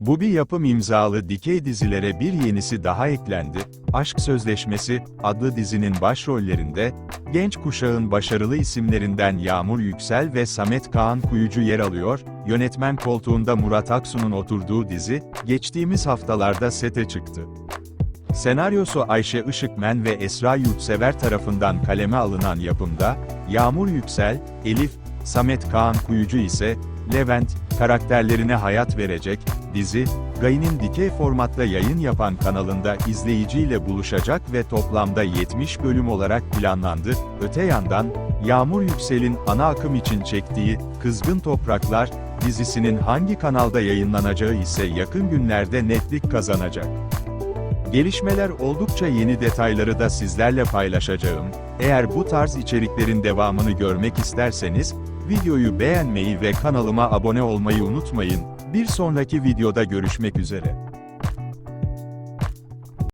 Bu bir yapım imzalı dikey dizilere bir yenisi daha eklendi. Aşk Sözleşmesi adlı dizinin başrollerinde, genç kuşağın başarılı isimlerinden Yağmur Yüksel ve Samet Kaan Kuyucu yer alıyor, yönetmen koltuğunda Murat Aksu'nun oturduğu dizi, geçtiğimiz haftalarda sete çıktı. Senaryosu Ayşe Işıkmen ve Esra Yurtsever tarafından kaleme alınan yapımda, Yağmur Yüksel, Elif, Samet Kaan Kuyucu ise, Levent, karakterlerine hayat verecek, dizi, Gay'nin dikey formatta yayın yapan kanalında izleyiciyle buluşacak ve toplamda 70 bölüm olarak planlandı. Öte yandan, Yağmur Yüksel'in ana akım için çektiği, Kızgın Topraklar, dizisinin hangi kanalda yayınlanacağı ise yakın günlerde netlik kazanacak. Gelişmeler oldukça yeni detayları da sizlerle paylaşacağım. Eğer bu tarz içeriklerin devamını görmek isterseniz, videoyu beğenmeyi ve kanalıma abone olmayı unutmayın. Bir sonraki videoda görüşmek üzere.